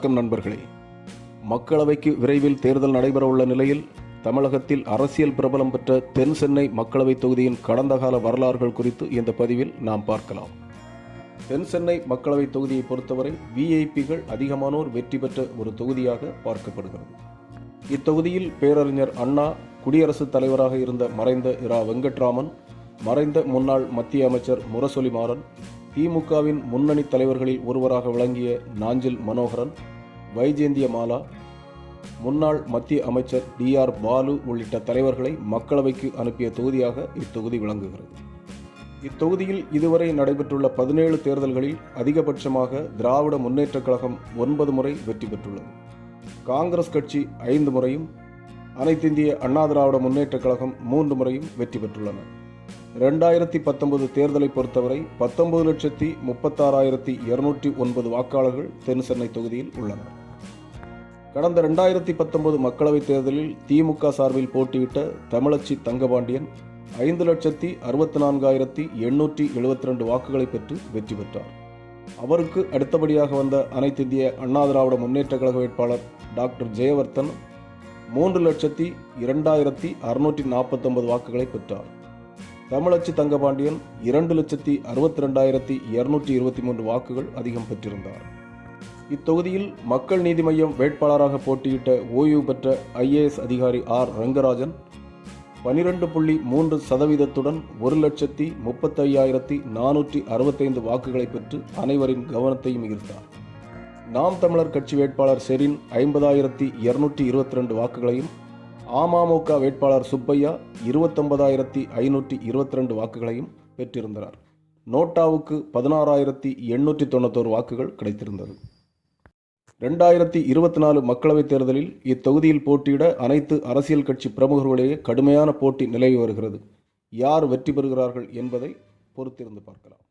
வணக்கம் நண்பர்களே. மக்களவைக்கு விரைவில் தேர்தல் நடைபெறவுள்ள நிலையில் தமிழகத்தில் அரசியல் பிரபலம் பெற்ற தென் சென்னை மக்களவைத் தொகுதியின் கடந்த கால வரலாறுகள் குறித்து இந்த பதிவில் நாம் பார்க்கலாம். தென் சென்னை மக்களவைத் தொகுதியை பொறுத்தவரை விஐபிகள் அதிகமானோர் வெற்றி பெற்ற ஒரு தொகுதியாக பார்க்கப்படுகிறது. இத்தொகுதியில் பேரறிஞர் அண்ணா குடியரசுத் தலைவராக இருந்த மறைந்த இரா வெங்கட்ராமன் மறைந்த முன்னாள் மத்திய அமைச்சர் முரசொலி மாறன் திமுகவின் முன்னணி தலைவர்களில் ஒருவராக விளங்கிய நாஞ்சில் மனோகரன் வைஜேந்திய மாலா முன்னாள் மத்திய அமைச்சர் டி ஆர் பாலு உள்ளிட்ட தலைவர்களை மக்களவைக்கு அனுப்பிய தொகுதியாக இத்தொகுதி விளங்குகிறது. இத்தொகுதியில் இதுவரை நடைபெற்றுள்ள பதினேழு தேர்தல்களில் அதிகபட்சமாக திராவிட முன்னேற்றக் கழகம் ஒன்பது முறை வெற்றி பெற்றுள்ளது. காங்கிரஸ் கட்சி ஐந்து முறையும் அனைத்திந்திய அண்ணா திராவிட முன்னேற்றக் கழகம் மூன்று முறையும் வெற்றி பெற்றுள்ளன. ரெண்டாயிரத்தி பத்தொன்பது தேர்தலை பொறுத்தவரை பத்தொன்பது லட்சத்தி முப்பத்தாறாயிரத்தி இருநூற்றி ஒன்பது வாக்காளர்கள் தென் சென்னை தொகுதியில் உள்ளனர். கடந்த ரெண்டாயிரத்தி பத்தொன்பது மக்களவைத் தேர்தலில் திமுக சார்பில் போட்டியிட்ட தமிழச்சி தங்கபாண்டியன் ஐந்து லட்சத்தி அறுபத்தி நான்காயிரத்தி எண்ணூற்றி எழுபத்தி ரெண்டு வாக்குகளை பெற்று வெற்றி பெற்றார். அவருக்கு அடுத்தபடியாக வந்த அனைத்திந்திய அண்ணா திராவிட முன்னேற்ற கழக வேட்பாளர் டாக்டர் ஜெயவர்தன் மூன்று லட்சத்தி இரண்டாயிரத்தி அறுநூற்றி நாற்பத்தொன்பது வாக்குகளை பெற்றார். தமிழச்சி தங்கபாண்டியன் இரண்டு லட்சத்தி அறுபத்தி ரெண்டாயிரத்தி இருநூற்றி இருபத்தி மூன்று வாக்குகள் அதிகம் பெற்றிருந்தார். இத்தொகுதியில் மக்கள் நீதி மய்யம் வேட்பாளராக போட்டியிட்ட ஓய்வு பெற்ற ஐஏஎஸ் அதிகாரி ஆர். ரங்கராஜன் பனிரெண்டு புள்ளி மூன்று சதவீதத்துடன் ஒரு லட்சத்தி முப்பத்தையாயிரத்தி நானூற்றி அறுபத்தைந்து வாக்குகளை பெற்று அனைவரின் கவனத்தையும் ஈர்த்தார். நாம் தமிழர் கட்சி வேட்பாளர் செரின் ஐம்பதாயிரத்தி இருநூற்றி இருபத்தி ரெண்டு வாக்குகளையும் அமமுக வேட்பாளர் சுப்பையா இருபத்தொன்பதாயிரத்தி ஐநூற்றி இருபத்தி ரெண்டு வாக்குகளையும் பெற்றிருந்தனர் நோட்டாவுக்கு பதினாறாயிரத்தி எண்ணூற்றி தொண்ணூத்தோரு வாக்குகள் கிடைத்திருந்தது. ரெண்டாயிரத்தி இருபத்தி நாலு மக்களவைத் தேர்தலில் இத்தொகுதியில் போட்டியிட அனைத்து அரசியல் கட்சி பிரமுகர்களிடையே கடுமையான போட்டி நிலவி வருகிறது. யார் வெற்றி பெறுகிறார்கள் என்பதை பொறுத்திருந்து பார்க்கலாம்.